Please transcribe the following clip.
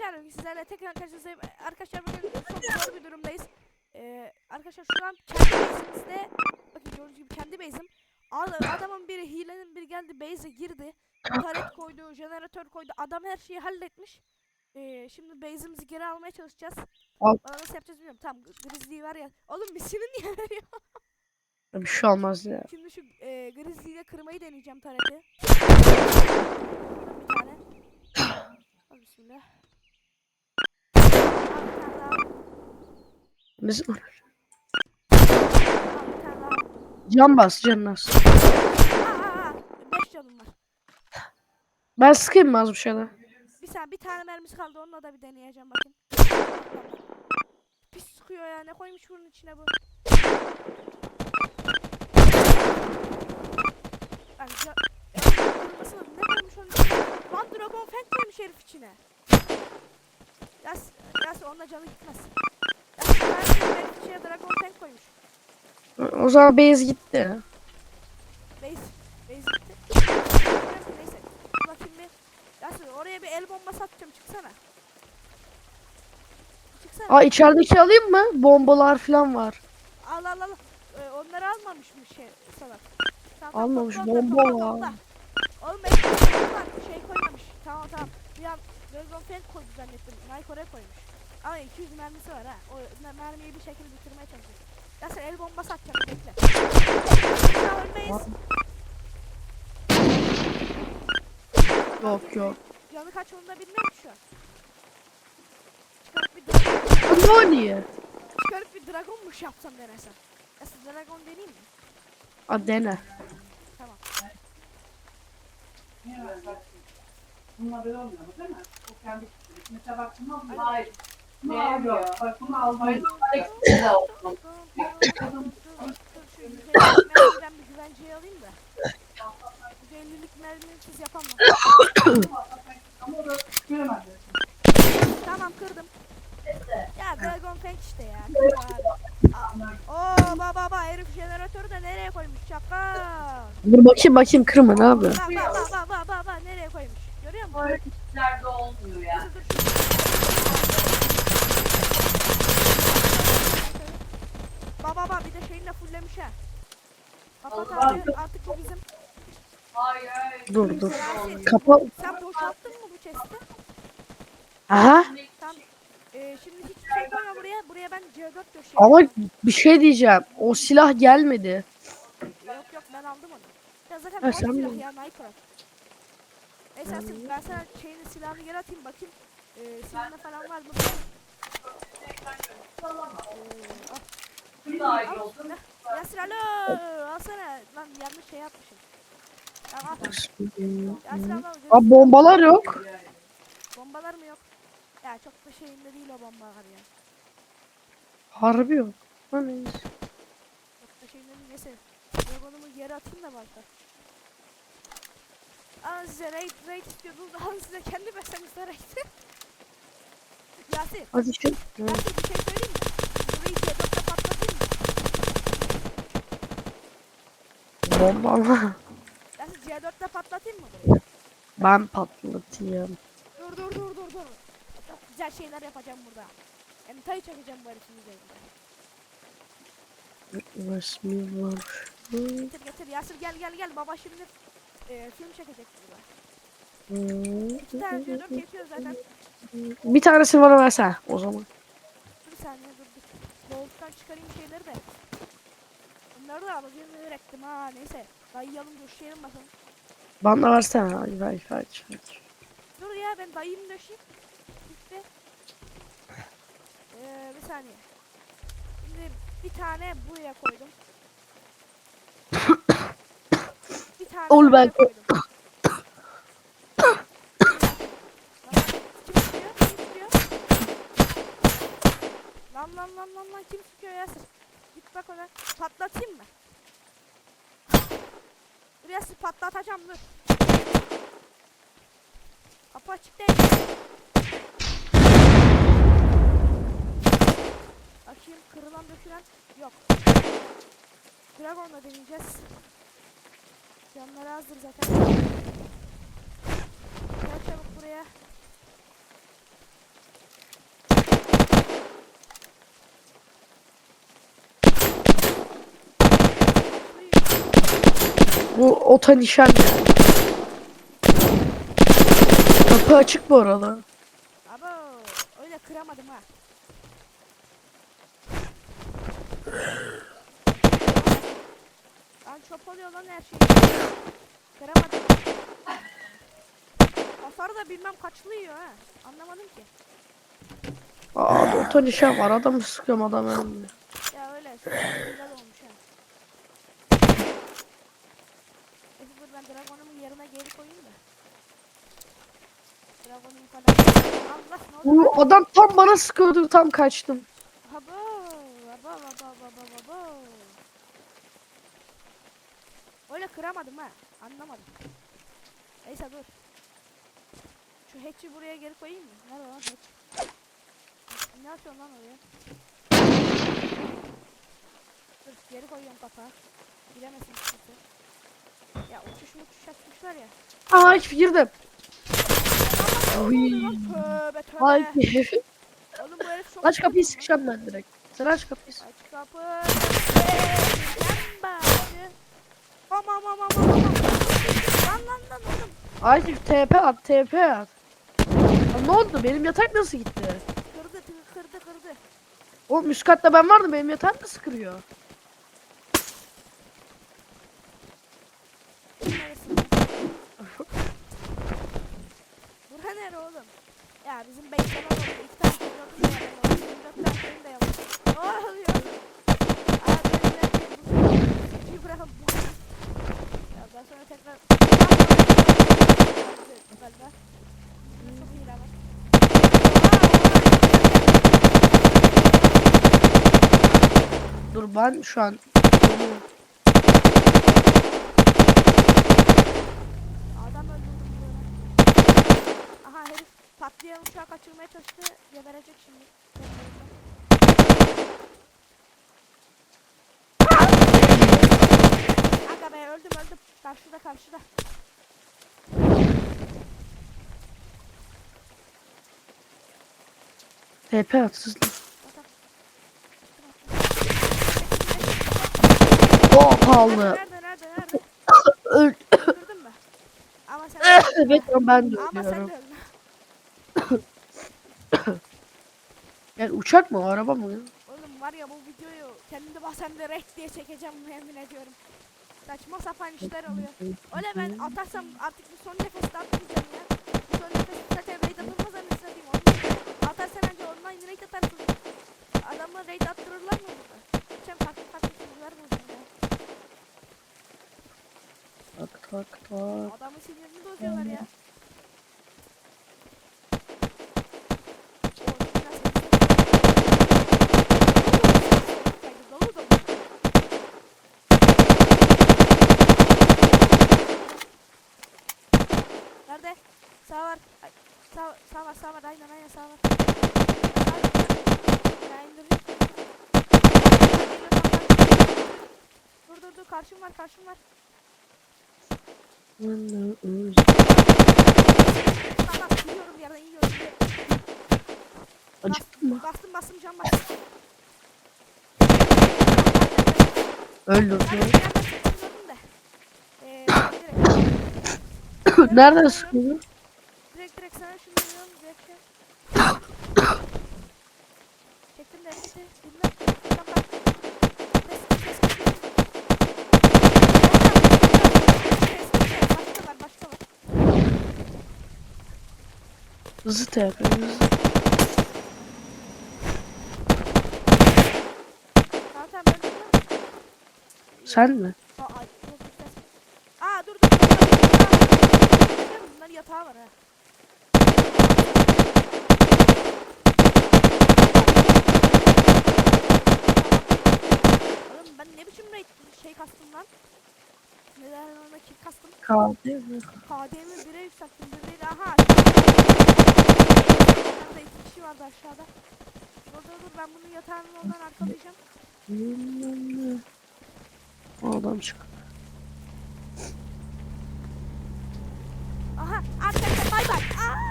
Arkadaşlar sizlerle tekrar karşınızdayım. Arkadaşlar bugün çok zor bir durumdayız. Ee, arkadaşlar şu an kendi base'imizde bakın gördüğünüz gibi kendi base'im. Ad- Adamın biri hilenin biri geldi base'e girdi. Taret koydu, jeneratör koydu. Adam her şeyi halletmiş. Ee, şimdi base'imizi geri almaya çalışacağız. Al. Bana nasıl yapacağız bilmiyorum. Tamam Grizzly'yi ver ya. Oğlum misini niye veriyor? Bir şey olmaz ya. Şimdi şu e, Grizzly'yle kırmayı deneyeceğim tareti. Bismillah. Al bir tane daha. Biz can bas can bas. Ben sıkayım mı az bir şeyler? Bir saniye bir tane mermisi kaldı onunla da bir deneyeceğim bakayım. Pis sıkıyor ya ne koymuş bunun içine bu. Ay, ya, nasıl ne koymuş onun içine? Lan Dragon Fang koymuş herif içine. Yas, yas onunla canı gitmez. Ben içine Dragon Fang koymuş. O zaman base gitti. Base, base gitti. Neyse. Yas oraya bir el bombası atacağım çıksana. Çıksana. Aa içerideki alayım mı? Bombalar falan var. Al al al. Ee, onları almamış mı şey salak? Tamam, Almamış, topla bomba topla, var. Oğlum var şey koymamış. Tamam tamam. Bir an Dragon Fang koydu zannettim. Nike oraya koymuş. Ama 200 mermisi var ha. O me- mermiyi bir şekilde bitirmeye çalışıyor. Ya sen el bombası atacağım bekle. Ya ölmeyiz. Yok yok. Canı kaç onu da bilmiyorum şu an. Çıkarıp bir dragon, Ne oluyor? çıkarıp bir dragonmuş yapsam denesem. Ya siz dragon deneyeyim mi? Aa dene. Tamam. Bununla böyle olmuyor değil mi? O kendi. Mesela bak bunu aldım. Hayır. Bunu almıyor. Bak bunu almayı. Şu 150'lik mermiden bir güvenceye alayım da. 150'lik mermini siz yapamam. Ama o da göremez. Tamam kırdım. Ya Dragon Fang işte ya. Oo baba baba herif jeneratörü de nereye koymuş şaka. Dur bakayım bakayım kırma ne yapıyor? Bak bak bak bak bak bak nereye koymuş. Görüyor musun? Böyle kişilerde olmuyor ya. Dur, dur, şu- Baba baba bir de fulllemiş ha. Kapat abi artık bu bizim. Hayır hayır. Dur dur. Yasin, Kapa. Sen boşalttın mı bu chest'i? Aha. Tamam. Ee, şimdi hiçbir şey koyma buraya. Buraya ben C4 döşeyim. Ama bir şey diyeceğim. O silah gelmedi. Yok yok ben aldım onu. Ya zaten Ha, sen silah mi? ya Minecraft. Neyse Asil, ben sana şeyini silahını geri atayım bakayım. Ee, silahında falan var mı? Ee, al. Şimdi ait Al. olsun. Ya- Yasir alo alsana. Lan yanlış şey yapmışım. Tamam. Yasir al. Aa bombalar yok. Bombalar mı yok? Ya çok da şeyinde değil o bombalar ya. Harbi yok. Hani. Çok da şeyinde değil. Neyse. Dragonumu geri atayım da başta. Alın size raid, raid istiyordunuz. Alın size kendi besenizde raid. Yasir. Hadi şey. Yasir bir şey söyleyeyim mi? Burayı C4'te patlatayım mı? Bomba. Yasir C4'te patlatayım mı? Ben patlatayım. Dur dur dur dur dur. Çok güzel şeyler yapacağım burada. Entayı çekeceğim bu herifin üzerinde. Resmi var. Getir getir Yasir gel gel gel. Baba şimdi e, film çekecek burada. İki tane C4 geçiyor zaten. Bir tanesini bana versene o zaman. Bir saniye dur. Boğultuktan çıkarayım şeyleri de. Bunları da alacağım ürettim ha neyse. Dayayalım döşeyelim bakalım. Bana versene. Hadi ver ver. Dur ya ben dayayım döşeyim. İşte. Ee, bir saniye. Şimdi bir tane buraya koydum. bir tane buraya ben- koydum. Lan, Kim sıkıyor? Kim sıkıyor? Lan lan lan lan lan kim sıkıyor Yasir? Git bak ona. Patlatayım mı? Dur Patlatacağım dur. Kapı açık değil. Bakayım kırılan dökülen yok. Dragon'la deneyeceğiz. Canları hazır zaten. Gel çabuk buraya. Bu ota nişan. Kapı açık bu arada. Abo öyle kıramadım ha. Lan çöp oluyor lan her şey. Kıramadım. Hasarı da bilmem kaçlı yiyor ha. Anlamadım ki. Aa ota nişan var. Adamı sıkıyorum adam. Ya öyle. Güzel olmuş ha. Neyse dur ben dragonumun yerine geri koyayım da. Dragonum falan. Allah? Bu adam tam bana sıkıyordu tam kaçtım. Habo, habo, habo, habo, habo. Öyle kıramadım ha. Anlamadım. Neyse dur. Şu hatch'i buraya geri koyayım mı? Nerede lan hatch? Ne atıyorsun lan oraya? Dur geri koyuyorum kapağı. Giremesin kimse. Ya uçuş muçuş açmışlar ya. Aa hiç girdim. Oy. Tövbe tövbe. Ay. Oğlum bu herif çok aç kapıyı sıkacağım ben direkt. Sen aç kapıyı. sık. Aç kapı. Sen bacı. Aman aman aman aman. Lan lan lan oğlum. Ay TP at TP at. Aa, ne oldu? Benim yatak nasıl gitti? Kırdı kırdı kırdı. Oğlum üst katta ben vardım benim yatağım nasıl kırıyor? Neresi? Bura nere oğlum? Ya bizim bekleme oldu. İki tane gördüm de yalan oldu. Dört tane benim de yalan. Ne oluyor? Aa ben ben ben bu bırakın bu. Ya daha sonra tekrar. Galiba. Çok iyi lan. Dur ben şu an Adam öldürdüm böyle. Aha herif patlayan uçağı kaçırmaya çalıştı. Geberecek şimdi. Aga be öldüm öldüm. Karşıda karşıda. TP at hızlı. Bak, O bak. Pahalı. Nerede nerede nerede? Öl. Öldürdün mü? Ama sen evet ben de Ama sen ölüyorum. de öldün. Yani uçak mı araba mı? ya? Oğlum var ya bu videoyu kendi basemde rek diye çekeceğim yemin ediyorum. Saçma sapan işler oluyor. Öyle ben atarsam artık bir son nefeste atmayacağım ya. Bir son nefeste zaten raid atılmaz anasını satayım. Onu atarsan önce online raid atarsın. Adamı raid attırırlar mı burada? Tak tak. Adamın sinirini bozuyorlar ya. Nerede? Sağ var. Ay, sağ, sağ var, sağ var. Aynen aynen sağ var. Ya indirdim. Dur dur dur karşım var karşım var. Tamam biliyorum bir yerden yiyorum. Acıktın mı? Bastım bastım cam bastım. Öldürdü. Bir yerden Nereden sıkıyor? direkt direkt sana şunu veriyorum direkt. Çektim de hepsi. Bilmem. Hızlı. Tamam tamam ben Sen mi? Aa, ay, dur, ses. Aa dur dur. dur. Aa, Bunların yatağı var ha. Oğlum ben ne biçim raid şey kastım lan? Neden ona kick kastım? KD mi? KD'mi 1'e yükselttim. Bir değil aha. Kişi vardı aşağıda. Dur dur dur ben bunun yatağının oradan arkalayacağım. O adam çık. Aha arkadaşlar bay bay. Aa!